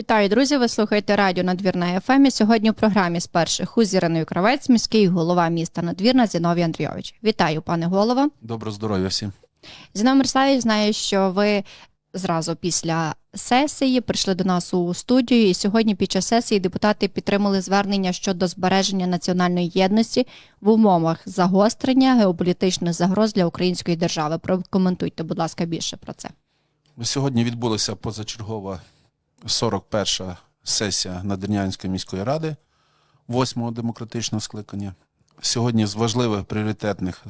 Вітаю, друзі! Ви слухаєте радіо Надвірна ФМ. І Сьогодні в програмі з перших у Кравець, міський голова міста Надвірна Зіновій Андрійович. Вітаю, пане голово. Доброго здоров'я всім. Зіновій Мирославович, знаю, що ви зразу після сесії прийшли до нас у студію. І сьогодні під час сесії депутати підтримали звернення щодо збереження національної єдності в умовах загострення геополітичних загроз для української держави. Прокоментуйте, будь ласка, більше про це. Сьогодні відбулася позачергова 41-ша сесія Надвірнянської міської ради, 8-го демократичного скликання. Сьогодні з важливих пріоритетних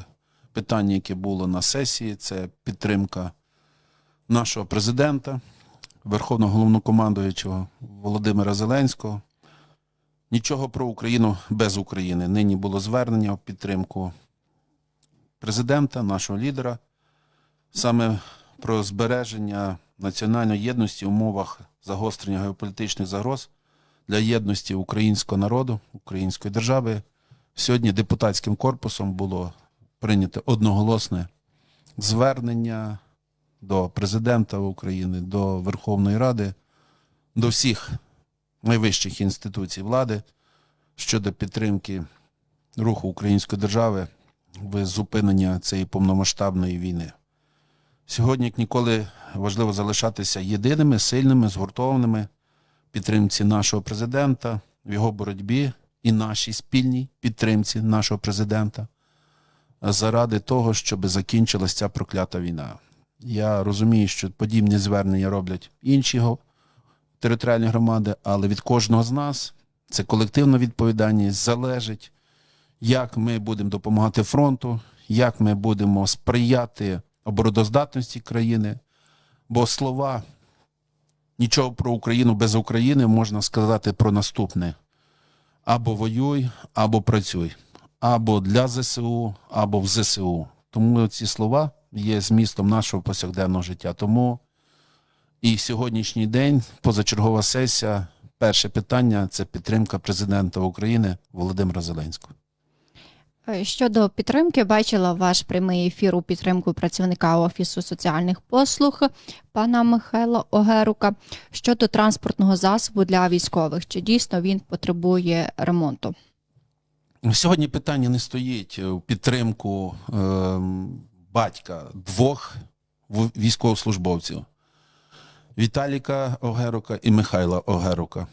питань, які було на сесії, це підтримка нашого президента, Верховного головнокомандуючого Володимира Зеленського. Нічого про Україну без України. Нині було звернення в підтримку президента, нашого лідера, саме про збереження національної єдності в умовах загострення геополітичних загроз для єдності українського народу, української держави. Сьогодні депутатським корпусом було прийнято одноголосне звернення до президента України, до Верховної Ради, до всіх найвищих інституцій влади щодо підтримки руху української держави в зупинення цієї повномасштабної війни. Сьогодні, як ніколи, важливо залишатися єдиними, сильними, згуртованими підтримці нашого президента, в його боротьбі і нашій спільній підтримці нашого президента заради того, щоб закінчилася ця проклята війна. Я розумію, що подібні звернення роблять інші територіальні громади, але від кожного з нас це колективна відповідальність залежить, як ми будемо допомагати фронту, як ми будемо сприяти обороноздатності країни, бо слова нічого про Україну без України можна сказати про наступне: або воюй, або працюй, або для ЗСУ, або в ЗСУ. Тому ці слова є змістом нашого повсякденного життя. Тому і сьогоднішній день, позачергова сесія, перше питання це підтримка президента України Володимира Зеленського. Е, Щодо підтримки, бачила ваш прямий ефір у підтримку працівника Офісу соціальних послуг пана Михайла Огерука щодо транспортного засобу для військових. Чи дійсно він потребує ремонту? Сьогодні питання не стоїть у підтримку ем, батька двох військовослужбовців Віталіка Огерука і Михайла Огерука.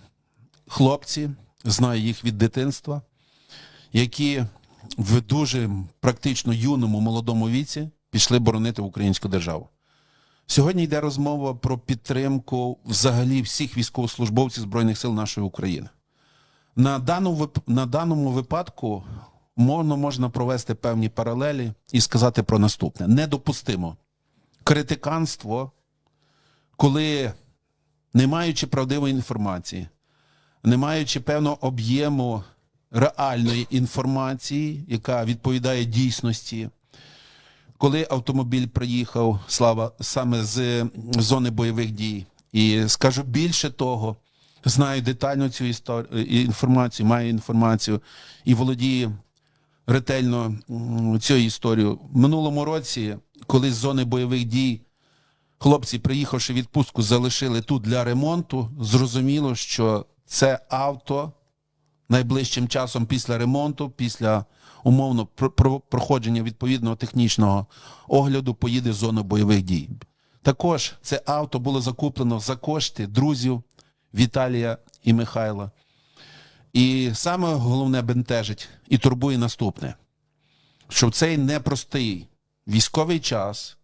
Хлопці, знаю їх від дитинства, які в дуже практично юному молодому віці пішли боронити українську державу. Сьогодні йде розмова про підтримку взагалі всіх військовослужбовців Збройних сил нашої України. На даному, на даному випадку можна, можна провести певні паралелі і сказати про наступне: недопустимо критиканство, коли, не маючи правдивої інформації, не маючи певного об'єму реальної інформації, яка відповідає дійсності, коли автомобіль приїхав слава саме з зони бойових дій, і скажу більше того, знаю детально цю історію інформацію, маю інформацію і володію ретельно цією історією. Минулому році, коли з зони бойових дій хлопці, приїхавши відпустку, залишили тут для ремонту, зрозуміло, що це авто найближчим часом після ремонту, після умовно про- про- проходження відповідного технічного огляду, поїде в зону бойових дій. Також це авто було закуплено за кошти друзів Віталія і Михайла. І саме головне бентежить і турбує наступне, що в цей непростий військовий час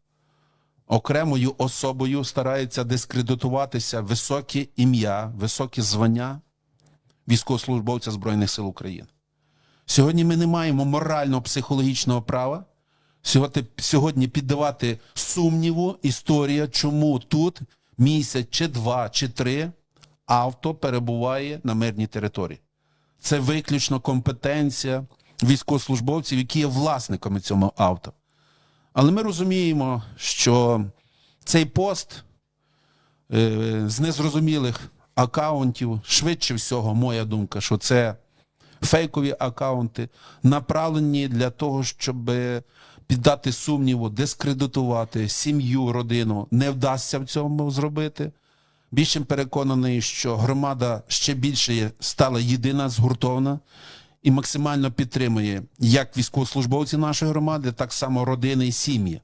окремою особою старається дискредитуватися високе ім'я, високе звання військовослужбовця Збройних сил України. Сьогодні ми не маємо морально-психологічного права сьогодні, піддавати сумніву історія, чому тут місяць, чи два, чи три авто перебуває на мирній території. Це виключно компетенція військовослужбовців, які є власниками цього авто. Але ми розуміємо, що цей пост е, з незрозумілих акаунтів, швидше всього, моя думка, що це фейкові акаунти, направлені для того, щоб піддати сумніву, дискредитувати сім'ю, родину. Не вдасться в цьому зробити. Більш переконаний, що громада ще більше стала єдина, згуртована і максимально підтримує як військовослужбовці нашої громади, так само родини і сім'ї.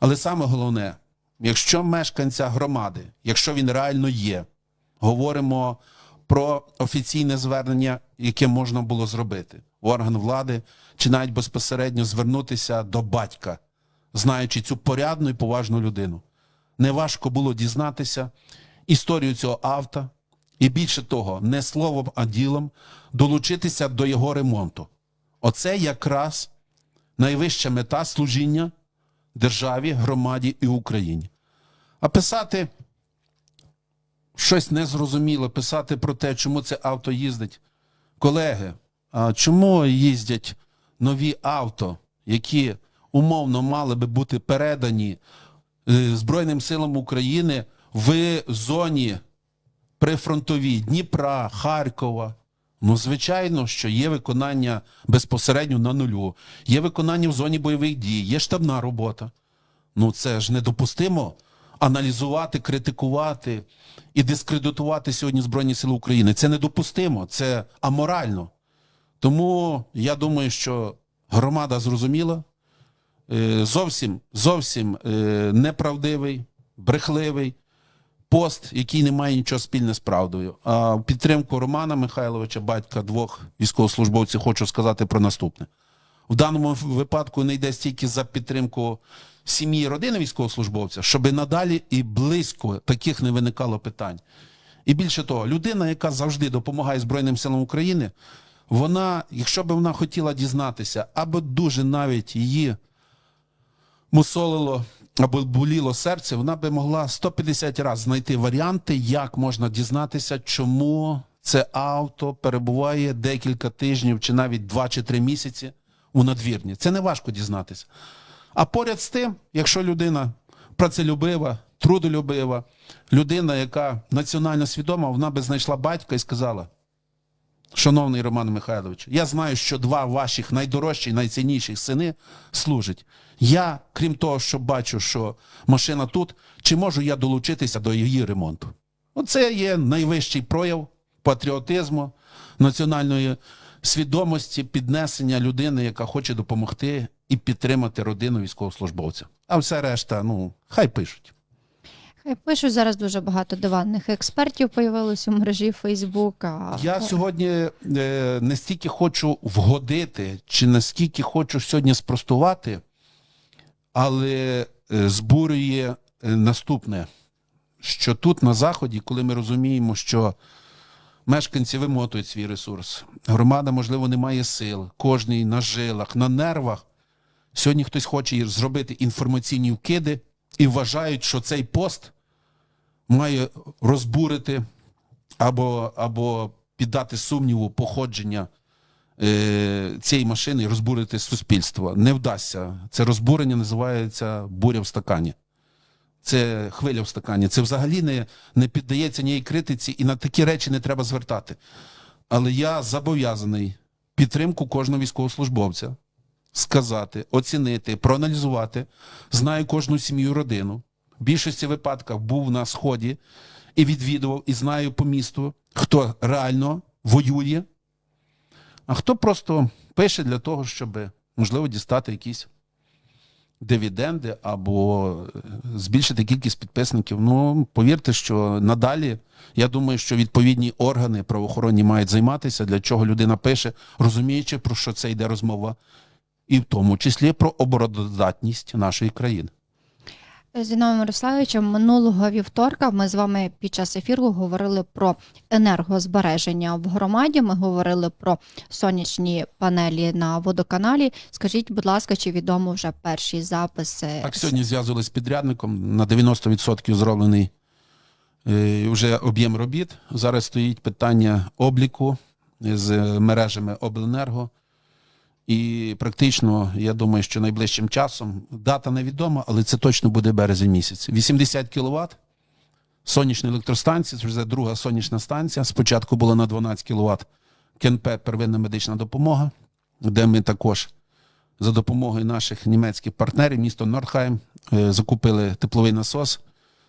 Але саме головне, якщо мешканця громади, якщо він реально є, говоримо про офіційне звернення, яке можна було зробити в орган влади, чи навіть безпосередньо звернутися до батька, знаючи цю порядну і поважну людину. Неважко було дізнатися історію цього авто, і більше того, не словом, а ділом долучитися до його ремонту. Оце якраз найвища мета служіння державі, громаді і Україні. А писати щось незрозуміле, писати про те, чому це авто їздить. Колеги, а чому їздять нові авто, які умовно мали би бути передані е, Збройним силам України в зоні прифронтовій Дніпра, Харкова? Ну, звичайно, що є виконання безпосередньо на нулю, є виконання в зоні бойових дій, є штабна робота. Ну це ж недопустимо аналізувати, критикувати і дискредитувати сьогодні Збройні Сили України. Це недопустимо, це аморально. Тому я думаю, що громада зрозуміла, е, зовсім, зовсім е, неправдивий, брехливий пост, який не має нічого спільне з правдою. А в підтримку Романа Михайловича, батька двох військовослужбовців, хочу сказати про наступне. В даному випадку не йде стільки за підтримку сім'ї родини військовослужбовця, щоб надалі і близько таких не виникало питань. І більше того, людина, яка завжди допомагає Збройним силам України, вона, якщо б вона хотіла дізнатися, або дуже навіть її мусолило або боліло серце, вона би могла 150 разів знайти варіанти, як можна дізнатися, чому це авто перебуває декілька тижнів чи навіть 2 чи 3 місяці у надвірні. Це не важко дізнатися. А поряд з тим, якщо людина працелюбива, трудолюбива, людина, яка національно свідома, вона би знайшла батька і сказала: Шановний Роман Михайлович, я знаю, що два ваших найдорожчі, найцінніших сини служать. Я, крім того, що бачу, що машина тут, чи можу я долучитися до її ремонту? Оце є найвищий прояв патріотизму, національної свідомості, піднесення людини, яка хоче допомогти і підтримати родину військовослужбовця. А все решта, ну, хай пишуть. Хай пишуть зараз дуже багато диванних експертів появилось у мережі Фейсбук. Я сьогодні е, не стільки хочу вгодити, чи наскільки хочу сьогодні спростувати, але е, збурює е, наступне, що тут на Заході, коли ми розуміємо, що мешканці вимотують свій ресурс, громада, можливо, не має сил, кожний на жилах, на нервах. Сьогодні хтось хоче зробити інформаційні вкиди і вважають, що цей пост має розбурити або, або піддати сумніву походження е, цієї машини і розбурити суспільство. Не вдасться. Це розбурення називається буря в стакані. Це хвиля в стакані. Це взагалі не, не піддається ніякій критиці, і на такі речі не треба звертати. Але я зобов'язаний підтримку кожного військовослужбовця сказати, оцінити, проаналізувати. Знаю кожну сім'ю родину. В більшості випадків був на сході і відвідував, і знаю по місту, хто реально воює, а хто просто пише для того, щоб, можливо, дістати якісь дивіденди або е, збільшити кількість підписників. Ну, повірте, що надалі, я думаю, що відповідні органи правоохоронні мають займатися, для чого людина пише, розуміючи, про що це йде розмова, і в тому числі про обороноздатність нашої країни. З Зіновим Мирославовичем минулого вівторка ми з вами під час ефіру говорили про енергозбереження в громаді. Ми говорили про сонячні панелі на водоканалі. Скажіть, будь ласка, чи відомо вже перші записи? Так, сьогодні зв'язувалися з підрядником, на 90% зроблений е, вже об'єм робіт. Зараз стоїть питання обліку з мережами обленерго. І практично, я думаю, що найближчим часом дата невідома, але це точно буде березень місяць. 80 кВт сонячної електростанції, це вже друга сонячна станція. Спочатку була на 12 кВт КНП первинна медична допомога, де ми також за допомогою наших німецьких партнерів, місто Нордхайм, е, закупили тепловий насос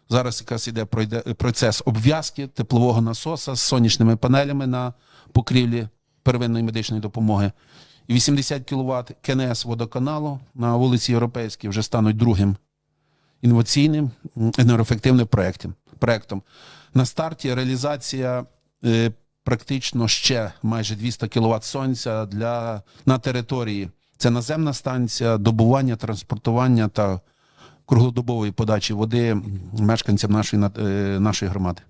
Зараз якраз іде процес обв'язки теплового насоса з сонячними панелями на покрівлі первинної медичної допомоги. І 80 кВт КНС водоканалу на вулиці Європейській вже стануть другим інноваційним енергоефективним проектом. проектом. На старті реалізація е, практично ще майже 200 кВт сонця для, на території. Це наземна станція, добування, транспортування та круглодобової подачі води мешканцям нашої, е, нашої громади.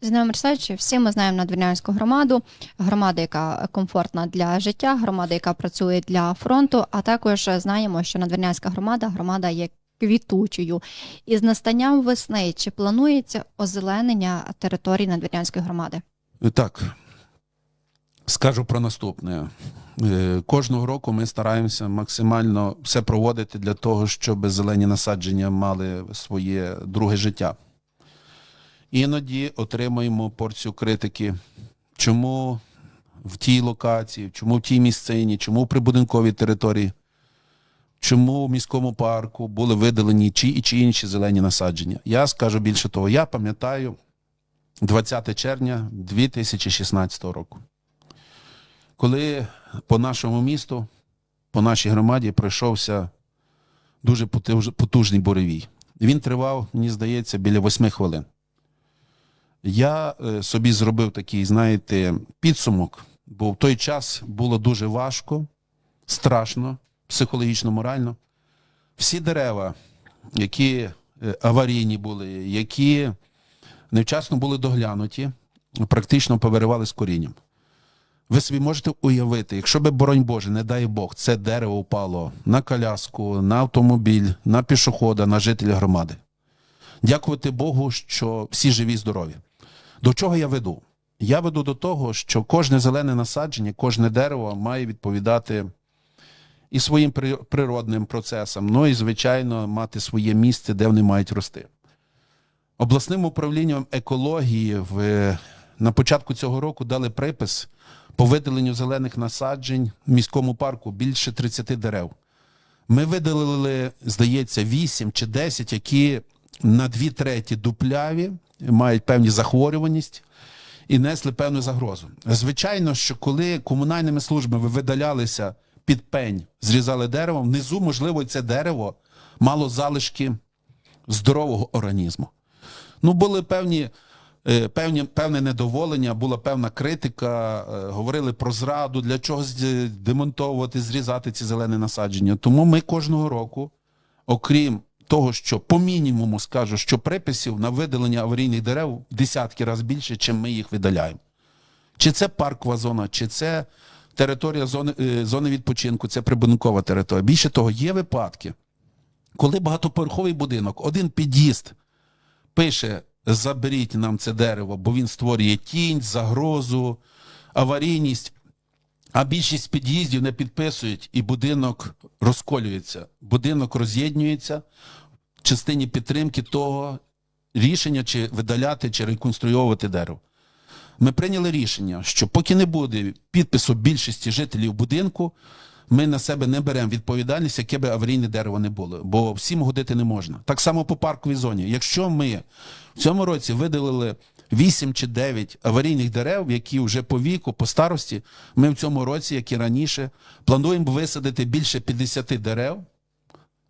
Зіновій Мирославович, всі ми знаємо надвірнянську громаду, громада, яка комфортна для життя, громада, яка працює для фронту, а також знаємо, що надвірнянська громада громада є квітучою. І з настанням весни чи планується озеленення території надвірнянської громади? Так, скажу про наступне. Е, Кожного року ми стараємося максимально все проводити для того, щоб зелені насадження мали своє друге життя. Іноді отримуємо порцію критики, чому в тій локації, чому в тій місцині, чому в прибудинковій території, чому в міському парку були видалені чи і чи інші зелені насадження. Я скажу більше того, я пам'ятаю 20 червня 2016 року. Коли по нашому місту, по нашій громаді пройшовся дуже потужний буревій. Він тривав, мені здається, біля восьми хвилин. Я е, собі зробив такий, знаєте, підсумок, бо в той час було дуже важко, страшно, психологічно, морально. Всі дерева, які е, аварійні були, які невчасно були доглянуті, практично повиривали з корінням. Ви собі можете уявити, якщо би, боронь Боже, не дай Бог, це дерево впало на коляску, на автомобіль, на пішохода, на жителя громади. Дякувати Богу, що всі живі здорові. До чого я веду? Я веду до того, що кожне зелене насадження, кожне дерево має відповідати і своїм природним процесам, ну і, звичайно, мати своє місце, де вони мають рости. Обласним управлінням екології в, на початку цього року дали припис по видаленню зелених насаджень в міському парку більше 30 дерев. Ми видалили, здається, 8 чи 10, які на дві треті дупляві, мають певні захворюваність і несли певну загрозу. Звичайно, що коли комунальними службами видалялися під пень, зрізали дерево, внизу, можливо, це дерево мало залишки здорового організму. Ну, були певні, е, певні, певне недоволення, була певна критика, е, говорили про зраду, для чого демонтовувати, зрізати ці зелені насадження. Тому ми кожного року, окрім того, що по мінімуму скажу, що приписів на видалення аварійних дерев десятки разів більше, чим ми їх видаляємо. Чи це паркова зона, чи це територія зони, е, зони відпочинку, це прибудинкова територія. Більше того, є випадки, коли багатоповерховий будинок, один під'їзд пише: заберіть нам це дерево, бо він створює тінь, загрозу, аварійність. А більшість під'їздів не підписують, і будинок розколюється. Будинок роз'єднюється в частині підтримки того рішення, чи видаляти, чи реконструювати дерево. Ми прийняли рішення, що поки не буде підпису більшості жителів будинку, ми на себе не беремо відповідальність, яке би аварійне дерево не було, бо всім годити не можна. Так само по парковій зоні. Якщо ми в цьому році видалили 8 чи 9 аварійних дерев, які вже по віку, по старості, ми в цьому році, як і раніше, плануємо висадити більше 50 дерев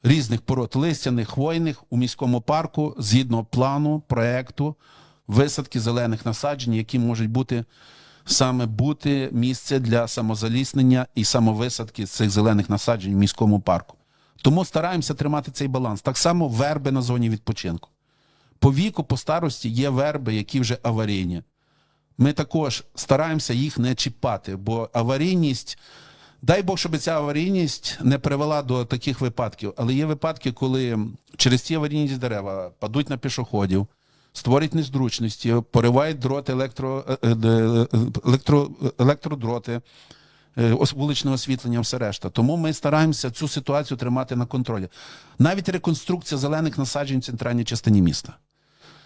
різних пород листяних, хвойних у міському парку згідно плану, проекту висадки зелених насаджень, які можуть бути саме бути місце для самозаліснення і самовисадки цих зелених насаджень в міському парку. Тому стараємося тримати цей баланс. Так само верби на зоні відпочинку. По віку, по старості є верби, які вже аварійні. Ми також стараємося їх не чіпати, бо аварійність, дай Бог, щоб ця аварійність не привела до таких випадків. Але є випадки, коли через ці аварійність дерева падуть на пішоходів, створюють незручності, поривають дроти електро, е, е, е, електро, електродроти, вуличне освітлення, все решта. Тому ми стараємося цю ситуацію тримати на контролі. Навіть реконструкція зелених насаджень в центральній частині міста.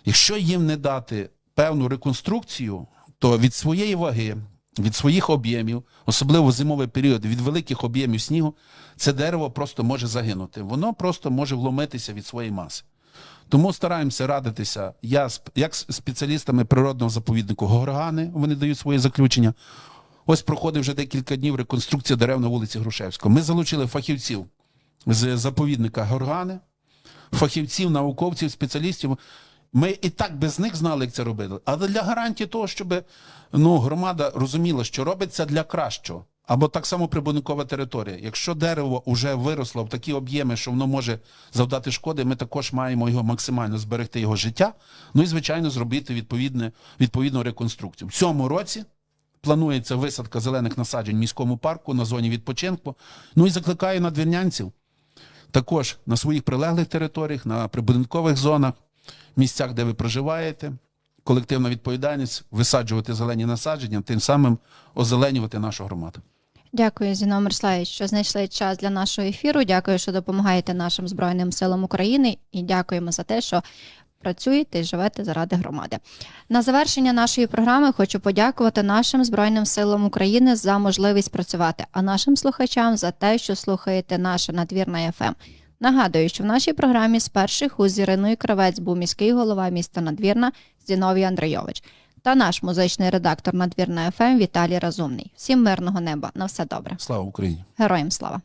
Якщо їм не дати певну реконструкцію, то від своєї ваги, від своїх об'ємів, особливо в зимовий період, від великих об'ємів снігу, це дерево просто може загинути. Воно просто може вломитися від своєї маси. Тому стараємося радитися я, як з спеціалістами природного заповіднику Горгани, вони дають свої заключення. Ось проходить вже декілька днів реконструкція дерев на вулиці Грушевського. Ми залучили фахівців з заповідника Горгани, фахівців, науковців, спеціалістів. Ми і так без них знали, як це робити. Але для гарантії того, щоб ну, громада розуміла, що робиться для кращого. Або так само прибудинкова територія. Якщо дерево вже виросло в такі об'єми, що воно може завдати шкоди, ми також маємо його максимально зберегти його життя. Ну і звичайно зробити відповідне, відповідну реконструкцію. В цьому році планується висадка зелених насаджень в міському парку на зоні відпочинку. Ну і закликаю надвірнянців також на своїх прилеглих територіях, на прибудинкових зонах, місцях, де ви проживаєте, колективна відповідальність висаджувати зелені насадження, тим самим озеленювати нашу громаду. Дякую, Зіно Мирославович, що знайшли час для нашого ефіру. Дякую, що допомагаєте нашим Збройним силам України, і дякуємо за те, що працюєте і живете заради громади. На завершення нашої програми хочу подякувати нашим Збройним силам України за можливість працювати, а нашим слухачам за те, що слухаєте наше надвірна ФМ. Нагадую, що в нашій програмі з перших уз з Кравець був міський голова міста Надвірна Зіновій Андрійович та наш музичний редактор надвірна ФМ Віталій Разумний. Всім мирного неба. На все добре. Слава Україні! Героям слава!